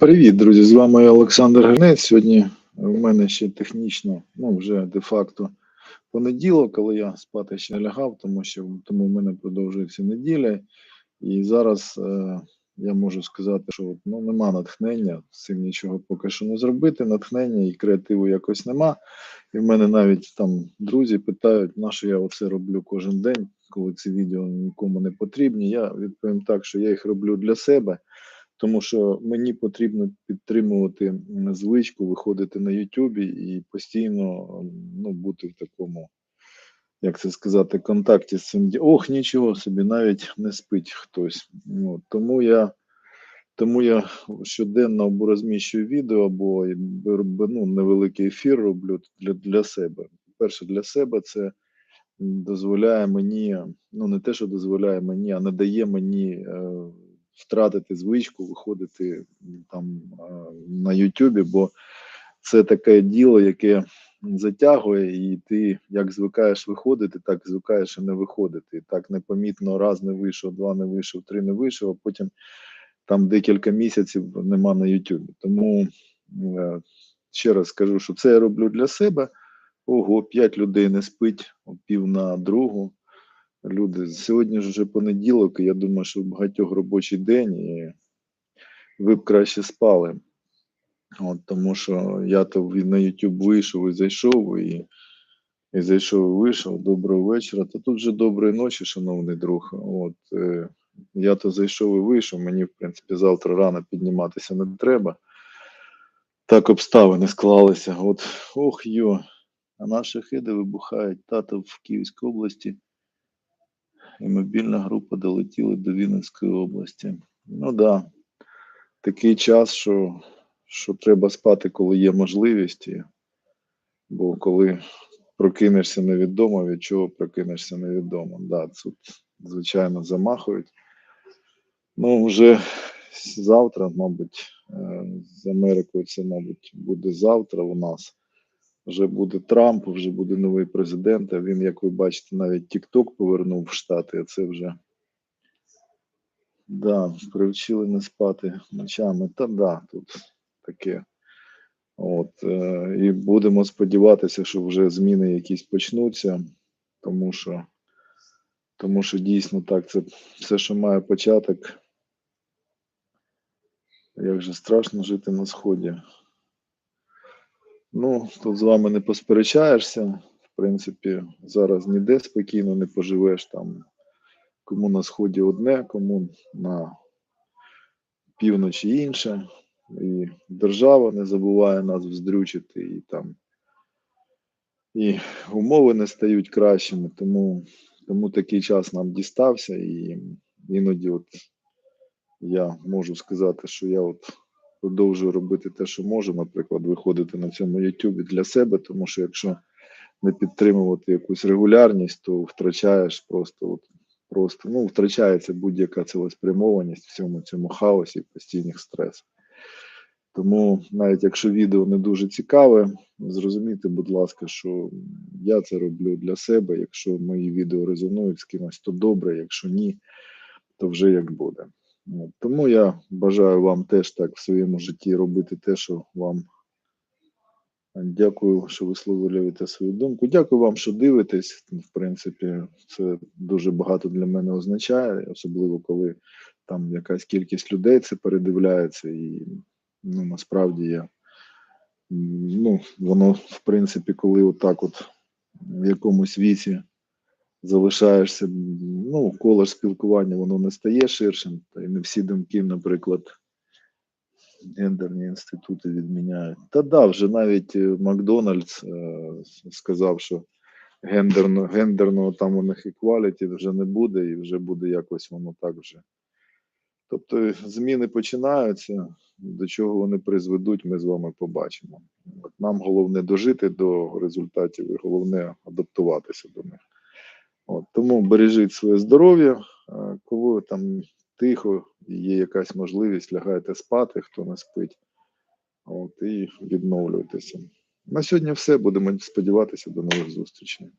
Привіт, друзі! З вами Олександр Гринець. Сьогодні в мене ще технічно, ну вже де-факто понеділок, але я спати ще лягав, тому що тому в мене продовжується неділя. І зараз е, я можу сказати, що ну, нема натхнення, з цим нічого поки що не зробити. Натхнення і креативу якось нема. І в мене навіть там друзі питають, на що я оце роблю кожен день, коли ці відео нікому не потрібні. Я відповім так, що я їх роблю для себе тому що мені потрібно підтримувати звичку, виходити на Ютубі і постійно ну, бути в такому, як це сказати, контакті з цим. Ох, нічого собі, навіть не спить хтось. От, тому я. Тому я щоденно або розміщую відео, або ну, невеликий ефір роблю для, для себе. Перше, для себе це дозволяє мені, ну не те, що дозволяє мені, а не дає мені е, втратити звичку, виходити там е, на Ютубі, бо це таке діло, яке затягує, і ти як звикаєш виходити, так звикаєш і не виходити. І так непомітно раз не вийшов, два не вийшов, три не вийшов, а потім там декілька місяців нема на Ютубі. Тому е, ще раз скажу, що це я роблю для себе. Ого, п'ять людей не спить о пів на другу. Люди, сьогодні ж вже понеділок, і я думаю, що в багатьох робочий день, і ви б краще спали. От, тому що я то на YouTube вийшов і зайшов, і, і зайшов і вийшов. Доброго вечора. Та тут вже доброї ночі, шановний друг. От, е, я то зайшов і вийшов. Мені, в принципі, завтра рано підніматися не треба. Так обставини склалися. От, ох йо, а наші хиди вибухають. Тато в Київській області і мобільна група долетіла до Вінницької області. Ну да, такий час, що, що треба спати, коли є можливість, бо коли прокинешся невідомо, від чого прокинешся невідомо. Да, тут, звичайно, замахують. Ну, вже завтра, мабуть, е, з Америкою це, мабуть, буде завтра у нас. Вже буде Трамп, вже буде новий президент. А він, як ви бачите, навіть TikTok повернув в Штати. а Це вже да, привчили не спати ночами. Та да, тут таке. От, е, і будемо сподіватися, що вже зміни якісь почнуться, тому що, тому що дійсно так, це все, що має початок. Як же страшно жити на сході. Ну, тут з вами не посперечаєшся. В принципі, зараз ніде спокійно не поживеш там. Кому на сході одне, кому на півночі інше. І держава не забуває нас вздрючити, і там і умови не стають кращими, тому, тому такий час нам дістався, і іноді от я можу сказати, що я от продовжую робити те, що можу, наприклад, виходити на цьому Ютубі для себе, тому що якщо не підтримувати якусь регулярність, то втрачаєш просто от, просто ну, втрачається будь-яка цілеспрямованість в цьому цьому хаосі, постійних стресах. Тому навіть якщо відео не дуже цікаве, зрозумійте, будь ласка, що я це роблю для себе. Якщо мої відео резонують з кимось, то добре, якщо ні, то вже як буде. От, Тому я бажаю вам теж так в своєму житті робити те, що вам. Дякую, що висловлюєте свою думку. Дякую вам, що дивитесь. В принципі, це дуже багато для мене означає, особливо коли там якась кількість людей це передивляється, і ну насправді я ну, воно, в принципі, коли отак, от в якомусь віці залишаєшся, ну, коло спілкування, воно не стає ширшим, та й не всі думки, наприклад, гендерні інститути відміняють. Та да, вже навіть е, Макдональдс е, сказав, що гендерно, гендерного там у них екваліті вже не буде, і вже буде якось воно так вже. Тобто зміни починаються, до чого вони призведуть, ми з вами побачимо. Нам головне дожити до результатів і головне адаптуватися до них. От, тому бережіть своє здоров'я, е, коли там тихо, є якась можливість, лягайте спати, хто не спить. От, і відновлюйтеся. На сьогодні все. Будемо сподіватися до нових зустрічей.